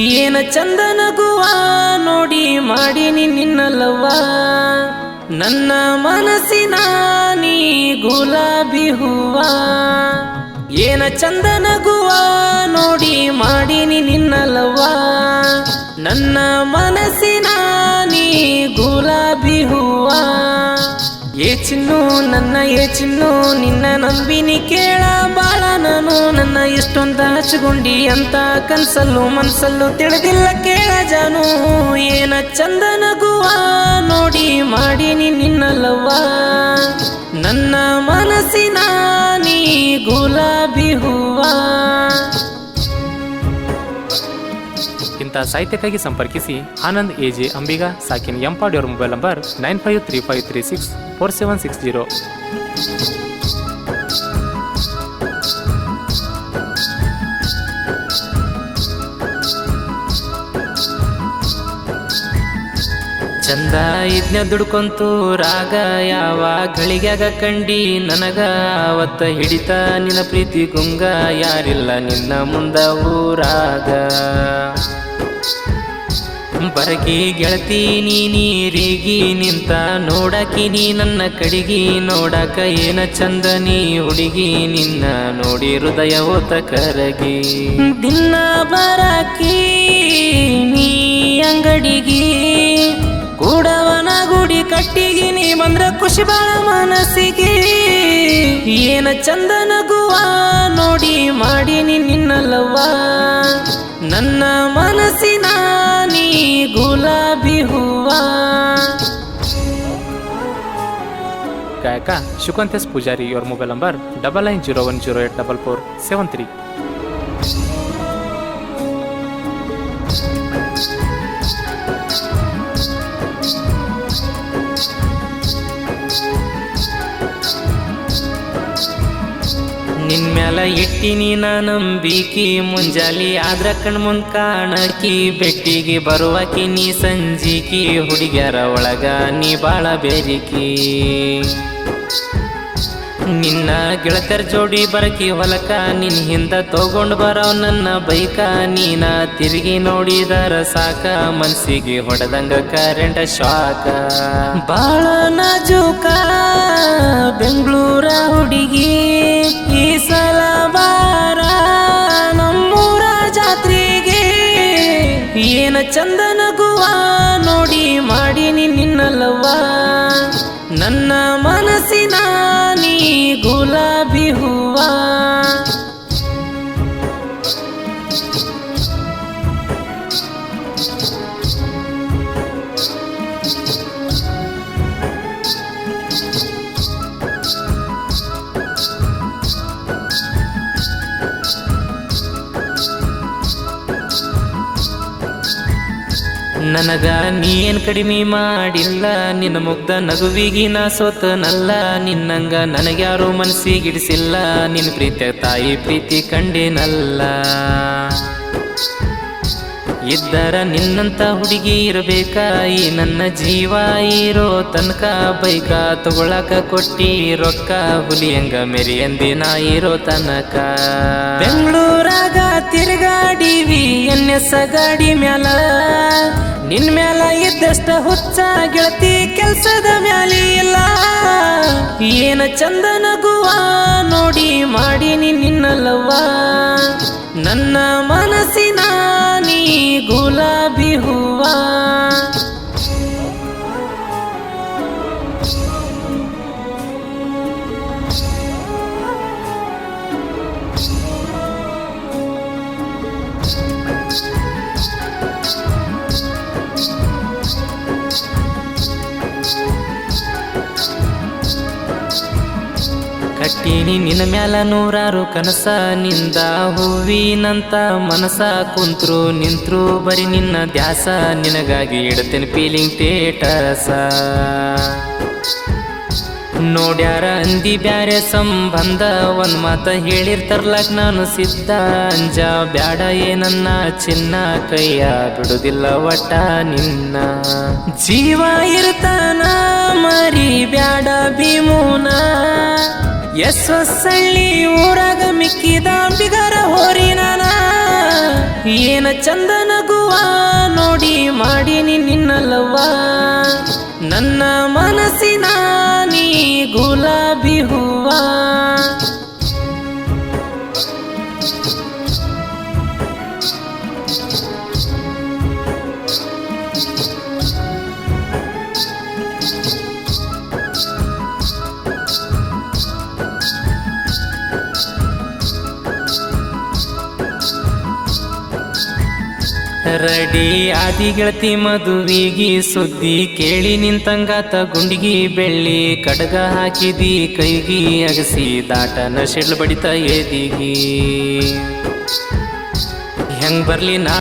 ಏನ ಚಂದ ನಗುವ ನೋಡಿ ಮಾಡೀನಿ ನಿನ್ನಲ್ಲವ್ವ. ನನ್ನ ಮನಸ್ಸಿನ ನೀ ಗುಲಾಬಿ ಹೂವ. ಏನ ಚಂದ ನಗುವ ನೋಡಿ ಮಾಡೀನಿ ನಿನ್ನಲ್ಲವ್ವ. ನನ್ನ ಮನಸ್ಸಿನ ನೀ ಗುಲಾಬಿ ಹೂವ. ಏ ಚಿನ್ನು ನನ್ನ, ಏ ಚಿನ್ನು ನಿನ್ನ ನಂಬಿನಿ ಕೇಳ ಬಾಳ ನಾನು ಇಷ್ಟೊಂದ ಹಚ್ಕೊಂಡಿ ಅಂತ ಕನ್ಸಲ್ಲು ಮನ್ಸಲ್ಲು ತಿಳಿದಿಲ್ಲ ಕೇಳ ಜಾನು. ಏನ ಚಂದನಗುವ ನೋಡಿ ಮಾಡೀನಿ ನಿನ್ನಲ್ಲವ್ವ. ನನ್ನ ಮನಸ್ಸಿನ ನೀ ಗುಲಾಬಿ ಹೂವ. ಇಂಥ ಸಾಹಿತ್ಯಕ್ಕಾಗಿ ಸಂಪರ್ಕಿಸಿ ಆನಂದ್ ಎಜೆ ಅಂಬಿಗಾ, ಸಾಕಿನ್ ಎಂಪಾಡಿಯವರ mobile number nine five three five three six four seven six zero. ಚಂದ ಇದ್ನ ದುಡ್ಕೊಂತು ರಾಗ ಯಾವ ಗಳಿಗ್ಯಾಗ ಕಂಡಿ ನನಗ ಅವತ್ತ ಹಿಡಿತ ನಿನ್ನ ಪ್ರೀತಿ ಗುಂಗ ಯಾರಿಲ್ಲ ನಿನ್ನ ಮುಂದ ಊರಾಗ. ಬರಗಿ ಗೆಳತಿ ನೀ ನೀರಿಗಿ ನಿಂತ ನೋಡಕಿ ನೀ ನನ್ನ ಕಡಿಗಿ ನೋಡಕ ಏನ ಚಂದ ನೀ ಹುಡುಗಿ ನಿನ್ನ ನೋಡಿ ಹೃದಯ ಓತ ಕರಗಿ. ದಿನ ಬರಕಿ ನೀ ಅಂಗಡಿಗಿ ಗುಡಿ ಕಟ್ಟಿಗಿ ನೀ ಬಂದ್ರ ಖುಷಿ ಬಾಳ ಮನಸ್ಸಿಗೆ. ಏನ ಚಂದ ನಗುವ ನೋಡಿ ಮಾಡೀನಿ ನಿನ್ನಲ್ಲವ್ವ. ನನ್ನ ಮನಸ್ಸಿನ ನೀ ಗುಲಾಬಿ ಹೂವ. ಗಾಯಕ ಶುಕಂತೇಶ್ ಪೂಜಾರಿ, ಇವರ mobile number double nine zero one zero eight double four seven three. ನಿನ್ ಮ್ಯಾಲ ಇಟ್ಟಿನಿ ನಾ ನಂಬಿಕಿ ಮುಂಜಾಲಿ ಆದ್ರ ಕಣ್ ಮುಂದ್ ಕಾಣಕಿ, ಬೆಟ್ಟಿಗೆ ಬರುವಕಿ ನೀ ಸಂಜಿಕಿ, ಹುಡುಗ್ಯಾರ ಒಳಗ ನೀ ಬಾಳ ಬೇರಿಕಿ. ನಿನ್ನ ಗೆಳತರ ಜೋಡಿ ಬರಕಿ ಹೊಲಕ, ನಿನ್ ಹಿಂದ ತಗೊಂಡ್ ಬರೋ ನನ್ನ ಬೈಕ, ನೀನ ತಿರುಗಿ ನೋಡಿದರ ಸಾಕ, ಮನ್ಸಿಗೆ ಹೊಡೆದಂಗ ಕರೆಂಟ್ ಶಾಕ ಬಾಳ ನಾಜೂಕ, ಬೆಂಗಳೂರ ಹುಡುಗಿ ಏನ ನನಗ ನೀನ್ ಕಡಿಮೆ ಮಾಡಿಲ್ಲ, ನಿನ್ನ ಮುಗ್ಧ ನಗುವಿಗಿ ಸೋತನಲ್ಲ, ನಿನ್ನಂಗ ನನಗ್ಯಾರು ಮನಸ್ಸಿಗಿಡಿಸಿಲ್ಲ ನಿನ್ನ ಪ್ರೀತಿಯ ತಾಯಿ ಪ್ರೀತಿ ಕಂಡೇನಲ್ಲ. ಇದ್ದರ ನಿನ್ನಂತ ಹುಡುಗಿ ಇರಬೇಕಾಯಿ ನನ್ನ ಜೀವ ಇರೋ ತನಕ ಬೈಕ ತಗೊಳಕ ಕೊಟ್ಟಿ ರೊಕ್ಕ, ಹುಲಿಯಂಗ ಮೆರಿಯಂದಿ ನಾ ಇರೋ ತನಕ. ಬೆಂಗಳೂರಾಗ ತಿರುಗಾಡಿವಿ ಎನ್ನೆಸ ಗಾಡಿ ಮ್ಯಾಲ. ನಿನ್ ಮ್ಯಾಲ ಇದ್ದಷ್ಟ ಹುಚ್ಚ ಗೆಳತಿ ಕೆಲ್ಸದ ಮ್ಯಾಲಿ ಇಲ್ಲ. ಏನ ಚಂದ ನಗುವ ನೋಡಿ ಮಾಡೀನಿ ನಿನ್ನಲ್ಲವ್ವ. ನನ್ನ ಮನಸ್ಸಿನ ನೀ ಗುಲಾಬಿ ಹೂವ. ಕಟ್ಟೀನಿ ನಿನ್ನ ಮ್ಯಾಲ ನೂರಾರು ಕನಸ, ನಿಂದ ಹೂವಿನಂತ ಮನಸ ಕುಂತ್ರು, ನಿಂತ್ರು ಬರೀ ನಿನ್ನ ದ್ಯಾಸ. ನಿನಗಾಗಿ ಇಡ್ತೇನೆ ಫೀಲಿಂಗ್ ತೇಟಸ ನೋಡ್ಯಾರ ಅಂದಿ ಬ್ಯಾರೆ ಸಂಬಂಧ, ಒಂದ್ ಮಾತ ಹೇಳಿರ್ತಾರಲಾಕ್ ನಾನು ಸಿದ್ಧ. ಅಂಜ, ಬ್ಯಾಡ ಏನನ್ನ ಚಿನ್ನ, ಕೈಯ ಬಿಡುದಿಲ್ಲ ಒಟ್ಟ ನಿನ್ನ. ಜೀವ ಇರ್ತಾನ, ಮರಿ ಬ್ಯಾಡ ಭೀಮೂನ. ಎಸ್ವಸಳ್ಳಿ ಊರಾಗ ಮಿಕ್ಕಿದ ಬಿಗರ ಹೋರಿ ನಾನ. ಏನ ಚಂದ ರಡಿ. ಆದಿ ಗೆಳತಿ ಮದುವಿಗಿ ಸುದ್ದಿ ಕೇಳಿ ನಿಂತಂಗಾತ ಗುಂಡಿಗಿ ಬೆಳ್ಳಿ ಕಡಗ ಹಾಕಿದಿ ಕೈಗಿ ಅಗಸಿ ದಾಟನ ಶಿಡ್ಲು ಬಡಿತ ಎದಿಗಿ ಹೆಂಗ್ ಬರ್ಲಿ ನಾ